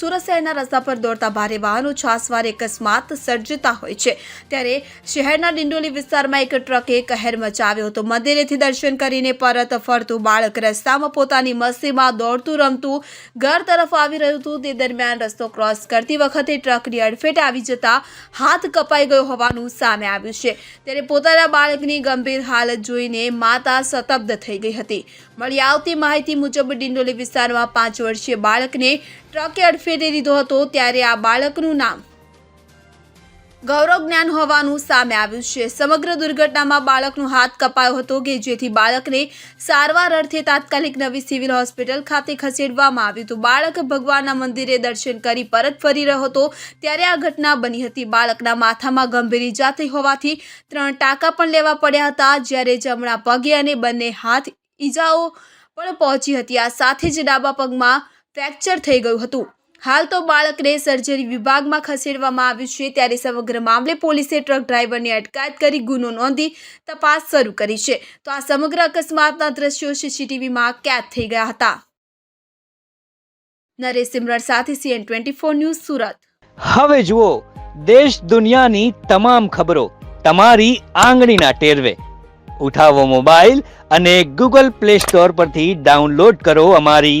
સુરત શહેરના રસ્તા પર દોડતા ભારે વાહનો છાસવાર અકસ્માત સર્જતા હોય છે. ત્યારે શહેરના ડિંડોલી વિસ્તારમાં એક ટ્રકે કહેર મચાવ્યો હતો. મંદિરેથી દર્શન કરીને પરત ફરતું બાળક રસ્તામાં પોતાની મસ્તીમાં દોડતું રમતું ઘર તરફ આવી રહ્યું હતું. તે દરમિયાન રસ્તો ક્રોસ કરતી વખતે ટ્રકની અડફેટ આવી જતા હાથ કપાઈ ગયો હોવાનું સામે આવ્યું છે. ત્યારે પોતાના બાળકની ગંભીર હાલત જોઈને માતા સતબ્ધ થઈ ગઈ હતી. મળી આવતી માહિતી મુજબ ડિંડોલી વિસ્તારમાં પાંચ વર્ષીય બાળકને ટ્રકે અડફેટે લીધો હતો ત્યારે આ બાળકનું નામ ગૌરવ જ્ઞાન હોવાનું સામે આવ્યું છે. સમગ્ર દુર્ઘટનામાં બાળકનો હાથ કપાયો હતો કે જેથી બાળકને સારવાર અર્થે તાત્કાલિક નવી સિવિલ હોસ્પિટલ ખાતે ખસેડવામાં આવ્યું હતું. બાળક ભગવાનના મંદિરે દર્શન કરી પરત ફરી રહ્યો હતો ત્યારે આ ઘટના બની હતી. બાળકના માથામાં ગંભીર ઈજા થઈ હોવાથી ત્રણ ટાંકા પણ લેવા પડ્યા હતા, જ્યારે જમણા પગે અને બંને હાથ ઈજાઓ પણ પહોંચી હતી. આ સાથે જ ડાબા પગમાં ફ્રેક્ચર થઈ ગયું હતું. હાલ તો બાળકને સર્જરી વિભાગમાં ખસેડવામાં આવ્યું છે, ત્યારે સમગ્ર મામલે પોલીસે ટ્રક ડ્રાઈવરની અટકાયત કરી ગુનો નોંધી તપાસ શરૂ કરી છે. તો આ સમગ્ર અકસ્માતના દ્રશ્યો સીસીટીવીમાં કેદ થઈ ગયા હતા. નરેશ સિમરન સાથે સીએન ટ્વેન્ટી ન્યૂઝ સુરત. હવે જુઓ, દેશ દુનિયાની તમામ ખબરો તમારી આંગળીના ટેરવે. ઉઠાવો મોબાઈલ અને ગૂગલ પ્લે સ્ટોર પરથી ડાઉનલોડ કરો અમારી